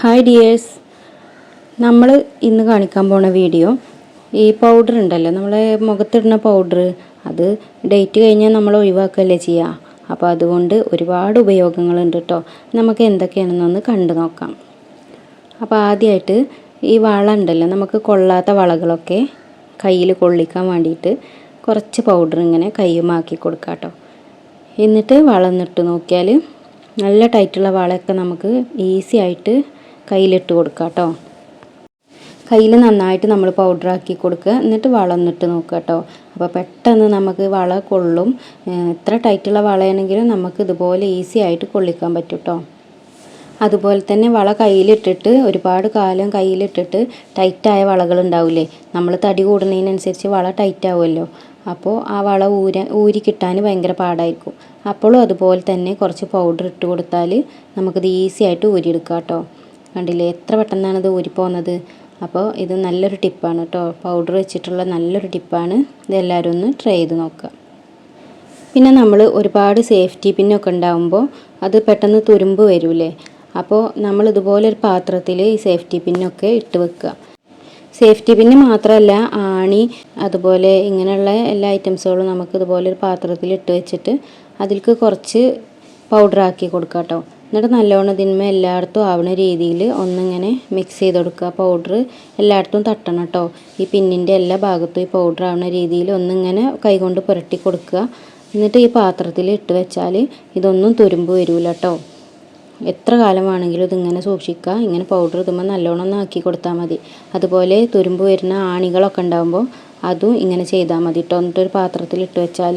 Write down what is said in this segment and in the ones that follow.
Hi dears നമ്മൾ ഇന്ന് കാണിക്കാൻ പോണ വീഡിയോ ഈ പൗഡർ ഉണ്ടല്ലോ. നമ്മളെ മുഖത്തിടുന്ന പൗഡർ അത് ഡേറ്റ് കഴിഞ്ഞാൽ നമ്മൾ ഒഴിവാക്കുകയല്ലേ ചെയ്യുക അപ്പോൾ അതുകൊണ്ട് ഒരുപാട് ഉപയോഗങ്ങളുണ്ട് കേട്ടോ നമുക്ക് എന്തൊക്കെയാണെന്നൊന്ന് കണ്ടു നോക്കാം. അപ്പോൾ ആദ്യമായിട്ട് ഈ വള ഉണ്ടല്ലോ. നമുക്ക് കൊള്ളാത്ത വളകളൊക്കെ കയ്യിൽ കൊള്ളിക്കാൻ വേണ്ടിയിട്ട് കുറച്ച് പൗഡർ ഇങ്ങനെ കയ്യുമാക്കി കൊടുക്കാം കേട്ടോ എന്നിട്ട് വളന്നിട്ട് നോക്കിയാൽ നല്ല ടൈറ്റുള്ള വളയൊക്കെ നമുക്ക് ഈസി ആയിട്ട് കയ്യിലിട്ട് കൊടുക്കുക കേട്ടോ. കയ്യിൽ നന്നായിട്ട് നമ്മൾ പൗഡർ ആക്കി കൊടുക്കുക. എന്നിട്ട് വളന്നിട്ട് നോക്കുക കേട്ടോ. അപ്പോൾ പെട്ടെന്ന് നമുക്ക് വള കൊള്ളും. എത്ര ടൈറ്റുള്ള വളയാണെങ്കിലും നമുക്ക് ഇതുപോലെ ഈസി ആയിട്ട് കൊള്ളിക്കാൻ പറ്റും കേട്ടോ. അതുപോലെ തന്നെ വള കയ്യിലിട്ടിട്ട് ഒരുപാട് കാലം കയ്യിലിട്ടിട്ട് ടൈറ്റായ വളകൾ ഉണ്ടാവില്ലേ? നമ്മൾ തടി കൂടുന്നതിനനുസരിച്ച് വള ടൈറ്റ് ആവുമല്ലോ അപ്പോൾ ആ വള ഊര ഊരി കിട്ടാൻ ഭയങ്കര പാടായിരിക്കും. അപ്പോഴും അതുപോലെ തന്നെ കുറച്ച് പൗഡർ ഇട്ട് കൊടുത്താൽ നമുക്കിത് ഈസി ആയിട്ട് ഊരിയെടുക്കാം കേട്ടോ. കണ്ടില്ലേ? എത്ര പെട്ടെന്നാണ് ഇത് ഊരിപ്പോകുന്നത് അപ്പോൾ ഇത് നല്ലൊരു ടിപ്പാണ് കേട്ടോ. പൗഡർ വെച്ചിട്ടുള്ള നല്ലൊരു ടിപ്പാണ്. ഇതെല്ലാവരും ഒന്ന് ട്രൈ ചെയ്ത് നോക്കുക. പിന്നെ നമ്മൾ ഒരുപാട് സേഫ്റ്റി പിന്നൊക്കെ ഉണ്ടാകുമ്പോൾ അത് പെട്ടെന്ന് തുരുമ്പ് വരൂലേ? അപ്പോൾ നമ്മൾ ഇതുപോലെ ഒരു പാത്രത്തിൽ ഈ സേഫ്റ്റി പിന്നൊക്കെ ഇട്ട് വെക്കുക. സേഫ്റ്റി പിന്ന് മാത്രമല്ല ആണി അതുപോലെ ഇങ്ങനെയുള്ള എല്ലാ ഐറ്റംസുകളും നമുക്ക് ഇതുപോലെ ഒരു പാത്രത്തിൽ ഇട്ട് വെച്ചിട്ട് അതിൽക്ക് കുറച്ച് പൗഡർ ആക്കി കൊടുക്കുക കേട്ടോ. എന്നിട്ട് നല്ലോണം ഇതിന്മേ എല്ലായിടത്തും ആവുന്ന രീതിയിൽ ഒന്നിങ്ങനെ മിക്സ് ചെയ്ത് കൊടുക്കുക പൗഡർ എല്ലായിടത്തും തട്ടണം കേട്ടോ ഈ പിന്നിന്റെ എല്ലാ ഭാഗത്തും ഈ പൗഡർ ആവുന്ന രീതിയിൽ ഒന്നിങ്ങനെ കൈകൊണ്ട് പുരട്ടി കൊടുക്കുക. എന്നിട്ട് ഈ പാത്രത്തിൽ ഇട്ട് വെച്ചാൽ ഇതൊന്നും തുരുമ്പ് വരില്ല കേട്ടോ എത്ര കാലം വേണമെങ്കിലും ഇതിങ്ങനെ സൂക്ഷിക്കുക. ഇങ്ങനെ പൗഡർ ഇതുമ്പോൾ നല്ലോണം ഒന്ന് ആക്കി കൊടുത്താൽ മതി. അതുപോലെ തുരുമ്പ് വരുന്ന ആണികളൊക്കെ ഉണ്ടാകുമ്പോൾ അതും ഇങ്ങനെ ചെയ്താൽ മതി കേട്ടോ എന്നിട്ടൊരു പാത്രത്തിൽ ഇട്ട് വെച്ചാൽ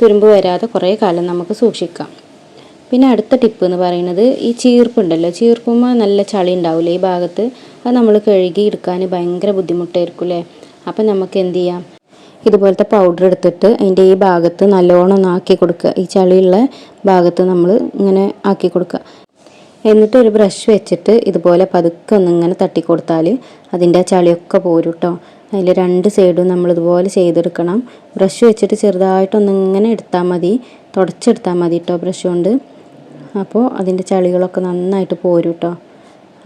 തുരുമ്പ് വരാതെ കുറേ കാലം നമുക്ക് സൂക്ഷിക്കാം. പിന്നെ അടുത്ത ടിപ്പ് എന്ന് പറയുന്നത് ഈ ചീർപ്പുണ്ടല്ലോ. ചീർപ്പുമ്പോൾ നല്ല ചളി ഉണ്ടാവില്ലേ ഈ ഭാഗത്ത്. അത് നമ്മൾ കഴുകി എടുക്കാൻ ഭയങ്കര ബുദ്ധിമുട്ടായിരിക്കും അല്ലേ അപ്പം നമുക്ക് എന്ത് ചെയ്യാം? ഇതുപോലത്തെ പൗഡർ എടുത്തിട്ട് അതിന്റെ ഈ ഭാഗത്ത് നല്ലോണം ഒന്ന് ആക്കി കൊടുക്കുക. ഈ ചളിയുള്ള ഭാഗത്ത് നമ്മൾ ഇങ്ങനെ ആക്കി കൊടുക്കുക. എന്നിട്ട് ഒരു ബ്രഷ് വെച്ചിട്ട് ഇതുപോലെ പതുക്കെ തട്ടി കൊടുത്താൽ അതിന്റെ ചളിയൊക്കെ പോരും കേട്ടോ അതിൽ രണ്ട് സൈഡും നമ്മൾ ഇതുപോലെ ചെയ്തെടുക്കണം. ബ്രഷ് വെച്ചിട്ട് ചെറുതായിട്ടൊന്നിങ്ങനെ എടുത്താൽ മതി. തുടച്ചെടുത്താൽ മതി കേട്ടോ ബ്രഷ് കൊണ്ട്. അപ്പോൾ അതിന്റെ ചളികളൊക്കെ നന്നായിട്ട് പോരും കേട്ടോ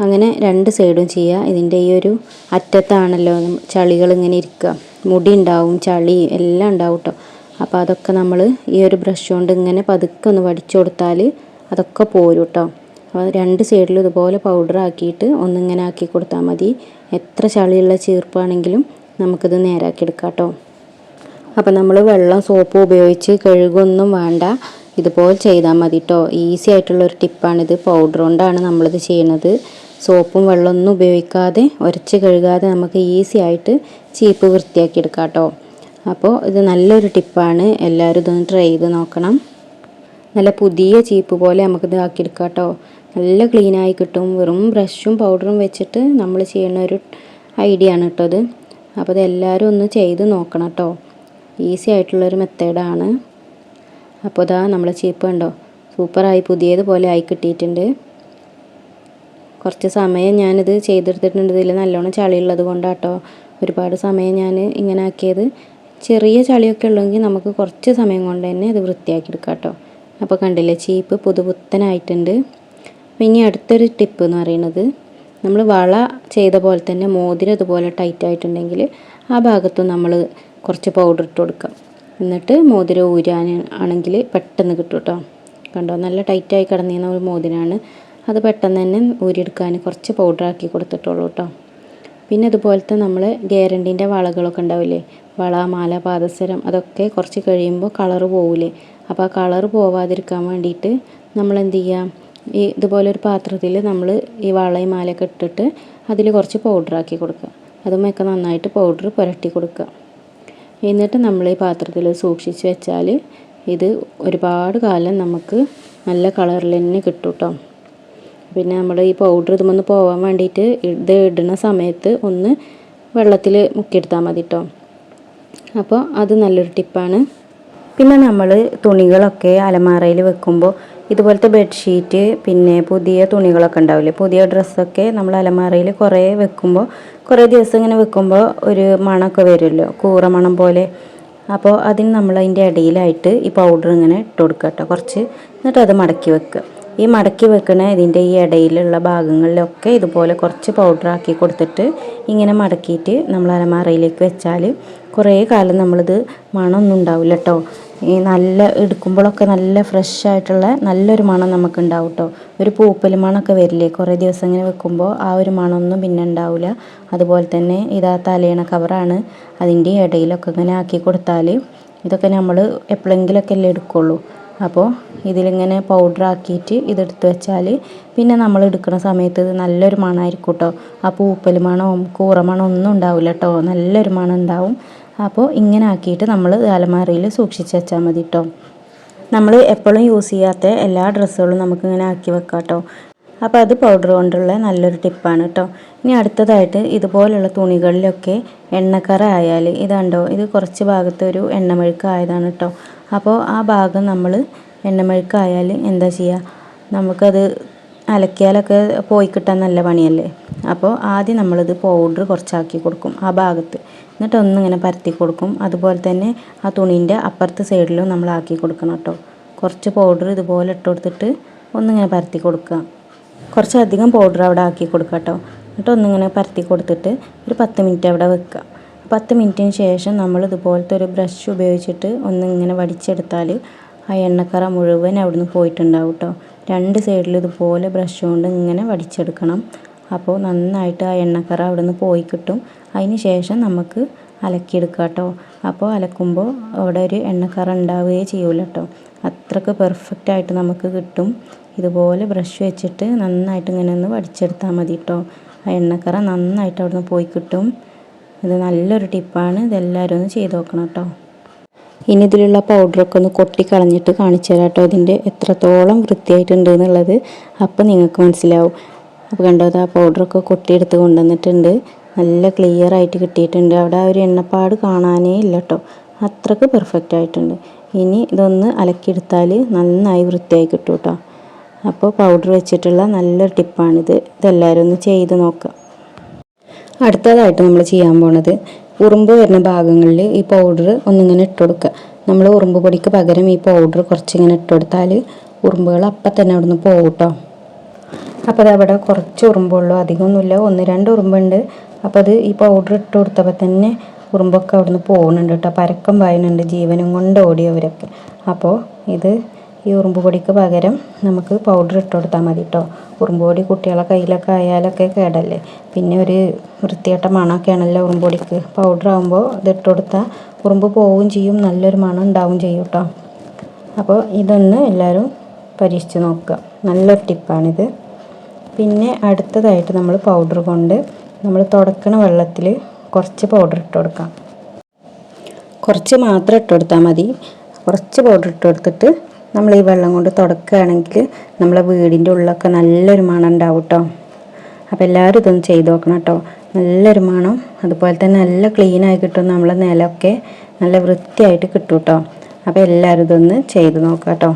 അങ്ങനെ രണ്ട് സൈഡും ചെയ്യുക. ഇതിന്റെ ഈ ഒരു അറ്റത്താണല്ലോ ചളികൾ ഇങ്ങനെ ഇരിക്കുക. മുടി ഉണ്ടാവും ചളി എല്ലാം ഉണ്ടാവും കേട്ടോ അപ്പോൾ അതൊക്കെ നമ്മൾ ഈ ഒരു ബ്രഷ് കൊണ്ട് ഇങ്ങനെ പതുക്കെ ഒന്ന് വടിച്ചു കൊടുത്താൽ അതൊക്കെ പോരും കേട്ടോ അപ്പോൾ രണ്ട് സൈഡിലും ഇതുപോലെ പൗഡർ ആക്കിയിട്ട് ഒന്നിങ്ങനെ ആക്കി കൊടുത്താൽ മതി. എത്ര ചളിയുള്ള ചീർപ്പാണെങ്കിലും നമുക്കിത് നേരാക്കി എടുക്കാം കേട്ടോ അപ്പോൾ നമ്മൾ വെള്ളം സോപ്പ് ഉപയോഗിച്ച് കഴുകൊന്നും വേണ്ട. ഇതുപോലെ ചെയ്താൽ മതി കേട്ടോ ഈസി ആയിട്ടുള്ളൊരു ടിപ്പാണിത് പൗഡർ കൊണ്ടാണ് നമ്മളിത് ചെയ്യുന്നത് സോപ്പും വെള്ളമൊന്നും ഉപയോഗിക്കാതെ ഉരച്ച് കഴുകാതെ നമുക്ക് ഈസി ആയിട്ട് ചീപ്പ് വൃത്തിയാക്കി എടുക്കാം കേട്ടോ അപ്പോൾ ഇത് നല്ലൊരു ടിപ്പാണ് എല്ലാവരും ഇതൊന്ന് ട്രൈ ചെയ്ത് നോക്കണം. നല്ല പുതിയ ചീപ്പ് പോലെ നമുക്കിത് ആക്കിയെടുക്കാം കേട്ടോ നല്ല ക്ലീനായി കിട്ടും. വെറും ബ്രഷും പൗഡറും വെച്ചിട്ട് നമ്മൾ ചെയ്യുന്ന ഒരു ഐഡിയ ആണ് കേട്ടോ ഇത്. അപ്പോൾ ഇത് എല്ലാവരും ഒന്ന് ചെയ്ത് നോക്കണം കേട്ടോ ഈസി ആയിട്ടുള്ളൊരു മെത്തേഡാണ് അപ്പോൾ ഇതാ നമ്മളെ ചീപ്പ് കണ്ടോ? സൂപ്പറായി പുതിയതുപോലെ ആയി കിട്ടിയിട്ടുണ്ട്. കുറച്ച് സമയം ഞാനിത് ചെയ്തെടുത്തിട്ടുണ്ട്. ഇതിൽ നല്ലോണം ചളിയുള്ളത് കൊണ്ടാട്ടോ. ഒരുപാട് സമയം ഞാൻ ഇങ്ങനെ ആക്കിയത്. ചെറിയ ചളിയൊക്കെ ഉള്ളെങ്കിൽ നമുക്ക് കുറച്ച് സമയം കൊണ്ട് തന്നെ ഇത് വൃത്തിയാക്കി എടുക്കാം കേട്ടോ. അപ്പോൾ കണ്ടില്ലേ ചീപ്പ് പുതുപുത്തനായിട്ടുണ്ട്. ഇനി അടുത്തൊരു ടിപ്പ് എന്ന് പറയുന്നത് നമ്മൾ വള ചെയ്ത പോലെ തന്നെ മോതിരം ഇതുപോലെ ടൈറ്റ് ആയിട്ടുണ്ടെങ്കിൽ ആ ഭാഗത്തും നമ്മൾ കുറച്ച് പൗഡർ ഇട്ട് കൊടുക്കാം. എന്നിട്ട് മോതിരം ഊരാൻ ആണെങ്കിൽ പെട്ടെന്ന് കിട്ടും കേട്ടോ. കണ്ടോ? നല്ല ടൈറ്റായി കിടന്നിരുന്ന ഒരു മോതിരമാണ് അത് പെട്ടെന്ന് തന്നെ ഊരിയെടുക്കാൻ കുറച്ച് പൗഡർ ആക്കി കൊടുത്തിട്ടുള്ളൂ കേട്ടോ. പിന്നെ അതുപോലത്തെ നമ്മൾ ഗ്യാരണ്ടീന്റെ വളകളൊക്കെ ഉണ്ടാവില്ലേ? വള മാല പാദസരം അതൊക്കെ കുറച്ച് കഴിയുമ്പോൾ കളറ് പോവില്ലേ? അപ്പോൾ ആ കളറ് പോവാതിരിക്കാൻ വേണ്ടിയിട്ട് നമ്മൾ എന്ത് ചെയ്യാം ഈ ഇതുപോലെ ഒരു പാത്രത്തിൽ നമ്മൾ ഈ വളയും മാലയൊക്കെ ഇട്ടിട്ട് അതിൽ കുറച്ച് പൗഡറാക്കി കൊടുക്കുക. അതുമൊക്കെ നന്നായിട്ട് പൗഡർ പുരട്ടി കൊടുക്കുക. എന്നിട്ട് നമ്മൾ ഈ പാത്രത്തിൽ സൂക്ഷിച്ച് വെച്ചാൽ ഇത് ഒരുപാട് കാലം നമുക്ക് നല്ല കളറിൽ തന്നെ കിട്ടും കേട്ടോ പിന്നെ നമ്മൾ ഈ പൗഡർ ഇതുമൊന്ന് പോകാൻ വേണ്ടിയിട്ട് ഇത് ഇടുന്ന സമയത്ത് ഒന്ന് വെള്ളത്തിൽ മുക്കിയെടുത്താൽ മതി കേട്ടോ അപ്പോൾ അത് നല്ലൊരു ടിപ്പാണ്. പിന്നെ നമ്മൾ തുണികളൊക്കെ അലമാറയിൽ വെക്കുമ്പോൾ ഇതുപോലത്തെ ബെഡ്ഷീറ്റ് പിന്നെ പുതിയ തുണികളൊക്കെ ഉണ്ടാവില്ലേ? പുതിയ ഡ്രസ്സൊക്കെ നമ്മൾ അലമാറയിൽ കുറേ വെക്കുമ്പോൾ കുറേ ദിവസം ഇങ്ങനെ വെക്കുമ്പോൾ ഒരു മണമൊക്കെ വരുമല്ലോ? കൂറ മണം പോലെ. അപ്പോൾ അതിന് നമ്മൾ അതിന്റെ ഇടയിലായിട്ട് ഈ പൗഡർ ഇങ്ങനെ ഇട്ട് കൊടുക്കുക കേട്ടോ. കുറച്ച് എന്നിട്ട് അത് മടക്കി വെക്കുക. ഈ മടക്കി വെക്കണ ഇതിന്റെ ഈ ഇടയിലുള്ള ഭാഗങ്ങളിലൊക്കെ ഇതുപോലെ കുറച്ച് പൗഡർ ആക്കി കൊടുത്തിട്ട് ഇങ്ങനെ മടക്കിയിട്ട് നമ്മൾ അലമാറയിലേക്ക് വെച്ചാൽ കുറേ കാലം നമ്മളിത് മണമൊന്നും ഉണ്ടാവില്ല കേട്ടോ ഈ നല്ല എടുക്കുമ്പോഴൊക്കെ നല്ല ഫ്രഷ് ആയിട്ടുള്ള നല്ലൊരു മണം നമുക്ക് ഉണ്ടാവും കേട്ടോ ഒരു പൂപ്പൽ മണമൊക്കെ വരില്ലേ കുറേ ദിവസം ഇങ്ങനെ വെക്കുമ്പോൾ ആ ഒരു മണമൊന്നും പിന്നെ ഉണ്ടാവില്ല. അതുപോലെ തന്നെ ഇതാ തലയണ കവറാണ് അതിന്റെ ഇടയിലൊക്കെ ഇങ്ങനെ ആക്കി കൊടുത്താൽ ഇതൊക്കെ നമ്മൾ എപ്പോഴെങ്കിലുമൊക്കെ അല്ലേ എടുക്കുള്ളൂ. അപ്പോൾ ഇതിലിങ്ങനെ പൗഡർ ആക്കിയിട്ട് ഇതെടുത്ത് വെച്ചാൽ പിന്നെ നമ്മൾ എടുക്കുന്ന സമയത്ത് ഇത് നല്ലൊരു മണമായിരിക്കും കേട്ടോ. ആ പൂപ്പൽ മണവും കൂറ മണം ഒന്നും ഉണ്ടാവില്ല കേട്ടോ. നല്ലൊരു മണം ഉണ്ടാവും. അപ്പോൾ ഇങ്ങനെ ആക്കിയിട്ട് നമ്മൾ അലമാരയിൽ സൂക്ഷിച്ച് വെച്ചാൽ മതി കേട്ടോ. നമ്മൾ എപ്പോഴും യൂസ് ചെയ്യാത്ത എല്ലാ ഡ്രസ്സുകളും നമുക്കിങ്ങനെ ആക്കി വെക്കാം കേട്ടോ. അപ്പോൾ അത് പൗഡർ കൊണ്ടുള്ള നല്ലൊരു ടിപ്പാണ് കേട്ടോ. ഇനി അടുത്തതായിട്ട് ഇതുപോലുള്ള തുണികളിലൊക്കെ എണ്ണക്കറ ആയാൽ ഇതുണ്ടോ ഇത് കുറച്ച് ഭാഗത്ത് ഒരു എണ്ണമെഴുക്ക് ആയതാണ് കേട്ടോ. അപ്പോൾ ആ ഭാഗം നമ്മൾ എണ്ണമെഴുക്കായാൽ എന്താ ചെയ്യുക നമുക്കത് അലക്കിയാലൊക്കെ പോയി കിട്ടാൻ നല്ല പണിയല്ലേ? അപ്പോൾ ആദ്യം നമ്മളിത് പൗഡർ കുറച്ചാക്കി കൊടുക്കും ആ ഭാഗത്ത്. എന്നിട്ട് ഒന്നിങ്ങനെ പരത്തി കൊടുക്കും. അതുപോലെ തന്നെ ആ തുണീന്റെ അപ്പുറത്തെ സൈഡിലും നമ്മൾ ആക്കി കൊടുക്കണം കേട്ടോ. കുറച്ച് പൗഡർ ഇതുപോലെ ഇട്ട് കൊടുത്തിട്ട് ഒന്നിങ്ങനെ പരത്തി കൊടുക്കുക. കുറച്ചധികം പൗഡർ അവിടെ ആക്കി കൊടുക്കുക കേട്ടോ. എന്നിട്ട് ഒന്നിങ്ങനെ പരത്തി കൊടുത്തിട്ട് ഒരു പത്ത് മിനിറ്റ് അവിടെ വെക്കുക. പത്ത് മിനിറ്റിന് ശേഷം നമ്മൾ ഇതുപോലത്തെ ഒരു ബ്രഷ് ഉപയോഗിച്ചിട്ട് ഒന്ന് ഇങ്ങനെ വടിച്ചെടുത്താൽ ആ എണ്ണക്കറ മുഴുവൻ അവിടുന്ന് പോയിട്ടുണ്ടാവും കേട്ടോ രണ്ട് സൈഡിൽ ഇതുപോലെ ബ്രഷ് കൊണ്ട് ഇങ്ങനെ വടിച്ചെടുക്കണം. അപ്പോൾ നന്നായിട്ട് ആ എണ്ണക്കറ അവിടുന്ന് പോയി കിട്ടും. അതിന് ശേഷം നമുക്ക് അലക്കിയെടുക്കാം കേട്ടോ അപ്പോൾ അലക്കുമ്പോൾ അവിടെ ഒരു എണ്ണക്കറ ഉണ്ടാവുകയേ ചെയ്യൂല കേട്ടോ അത്രയ്ക്ക് പെർഫെക്റ്റ് ആയിട്ട് നമുക്ക് കിട്ടും. ഇതുപോലെ ബ്രഷ് വെച്ചിട്ട് നന്നായിട്ട് ഇങ്ങനെ ഒന്ന് വടിച്ചെടുത്താൽ മതി കേട്ടോ ആ എണ്ണക്കറ നന്നായിട്ട് അവിടുന്ന് പോയി കിട്ടും. ഇത് നല്ലൊരു ടിപ്പാണ്. ഇതെല്ലാവരും ഒന്ന് ചെയ്ത് നോക്കണം കേട്ടോ. ഇനി ഇതിലുള്ള പൗഡറൊക്കെ ഒന്ന് കൊട്ടിക്കളഞ്ഞിട്ട് കാണിച്ചു തരാം കേട്ടോ. ഇതിന്റെ എത്രത്തോളം വൃത്തിയായിട്ടുണ്ട് എന്നുള്ളത്. അപ്പോൾ നിങ്ങൾക്ക് മനസ്സിലാവും. അപ്പോൾ കണ്ടോ ആ പൗഡറൊക്കെ കൊട്ടിയെടുത്ത് കൊണ്ടുവന്നിട്ടുണ്ട്. നല്ല ക്ലിയർ ആയിട്ട് കിട്ടിയിട്ടുണ്ട്. അവിടെ ആ ഒരു എണ്ണപ്പാട് കാണാനേ ഇല്ല കേട്ടോ. അത്രയ്ക്ക് പെർഫെക്റ്റ് ആയിട്ടുണ്ട്. ഇനി ഇതൊന്ന് അലക്കിയെടുത്താൽ നന്നായി വൃത്തിയായി കിട്ടും കേട്ടോ. അപ്പോൾ പൗഡർ വെച്ചിട്ടുള്ള നല്ലൊരു ടിപ്പാണിത്. ഇതെല്ലാവരും ഒന്ന് ചെയ്ത് നോക്കാം. അടുത്തതായിട്ട് നമ്മൾ ചെയ്യാൻ പോണത് ഉറുമ്പ് വരുന്ന ഭാഗങ്ങളിൽ ഈ പൗഡർ ഒന്നിങ്ങനെ ഇട്ട് കൊടുക്കുക നമ്മൾ ഉറുമ്പ് പൊടിക്ക് പകരം ഈ പൗഡർ കുറച്ചിങ്ങനെ ഇട്ട് കൊടുത്താൽ ഉറുമ്പുകൾ അപ്പം തന്നെ അവിടുന്ന് പോകും കേട്ടോ അപ്പോൾ അത് അവിടെ കുറച്ച് ഉറുമ്പുള്ളൂ അധികമൊന്നുമില്ല. ഒന്ന് രണ്ട് ഉറുമ്പുണ്ട്. അപ്പോൾ അത് ഈ പൗഡർ ഇട്ട് കൊടുത്തപ്പോൾ തന്നെ ഉറുമ്പൊക്കെ അവിടുന്ന് പോകുന്നുണ്ട് കേട്ടോ. പരക്കം പായുന്നുണ്ട് ജീവനും കൊണ്ട് ഓടിയവരൊക്കെ അപ്പോൾ ഇത് ഈ ഉറുമ്പ് പൊടിക്ക് പകരം നമുക്ക് പൗഡർ ഇട്ട് കൊടുത്താൽ മതി കേട്ടോ ഉറുമ്പ് പൊടി കുട്ടികളെ കയ്യിലൊക്കെ ആയാലൊക്കെ കേടല്ലേ? പിന്നെ ഒരു വൃത്തിയായിട്ട മണമൊക്കെയാണല്ലോ ഉറുമ്പ് പൊടിക്ക്. പൗഡർ ആകുമ്പോൾ ഇതിട്ട് കൊടുത്താൽ ഉറുമ്പ് പോവുകയും ചെയ്യും നല്ലൊരു മണം ഉണ്ടാവും ചെയ്യും കേട്ടോ അപ്പോൾ ഇതൊന്ന് എല്ലാവരും പരീക്ഷിച്ച് നോക്കുക. നല്ലൊരു ടിപ്പാണിത്. പിന്നെ അടുത്തതായിട്ട് നമ്മൾ പൗഡർ കൊണ്ട് നമ്മൾ തുടക്കണ വെള്ളത്തിൽ കുറച്ച് പൗഡർ ഇട്ട് കൊടുക്കാം. കുറച്ച് മാത്രം ഇട്ട് കൊടുത്താൽ മതി. കുറച്ച് പൗഡർ ഇട്ട് കൊടുത്തിട്ട് നമ്മൾ ഈ വെള്ളം കൊണ്ട് തുടക്കുകയാണെങ്കിൽ നമ്മളെ വീടിന്റെ ഉള്ളൊക്കെ നല്ലൊരു മണം ഉണ്ടാവും കേട്ടോ അപ്പോൾ എല്ലാവരും ഇതൊന്ന് ചെയ്ത് നോക്കണം കേട്ടോ നല്ലൊരു മണം അതുപോലെ തന്നെ നല്ല ക്ലീനായി കിട്ടും നമ്മളെ നിലമൊക്കെ നല്ല വൃത്തിയായിട്ട് കിട്ടും കേട്ടോ അപ്പോൾ എല്ലാവരും ഇതൊന്ന് ചെയ്ത് നോക്കാം കേട്ടോ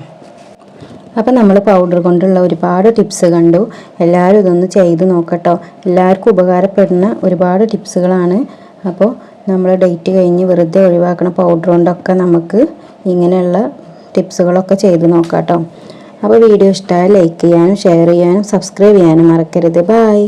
അപ്പോൾ നമ്മൾ പൗഡർ കൊണ്ടുള്ള ഒരുപാട് ടിപ്സ് കണ്ടു. എല്ലാവരും ഇതൊന്ന് ചെയ്ത് നോക്കട്ടോ എല്ലാവർക്കും ഉപകാരപ്പെടുന്ന ഒരുപാട് ടിപ്സുകളാണ് അപ്പോൾ നമ്മൾ ഡേറ്റ് കഴിഞ്ഞ് വെറുതെ ഒഴിവാക്കണ പൗഡർ കൊണ്ടൊക്കെ നമുക്ക് ഇങ്ങനെയുള്ള ടിപ്സുകളൊക്കെ ചെയ്ത് നോക്കാം കേട്ടോ അപ്പോൾ വീഡിയോ ഇഷ്ടമായ ലൈക്ക് ചെയ്യാനും ഷെയർ ചെയ്യാനും സബ്സ്ക്രൈബ് ചെയ്യാനും മറക്കരുത്. ബായ്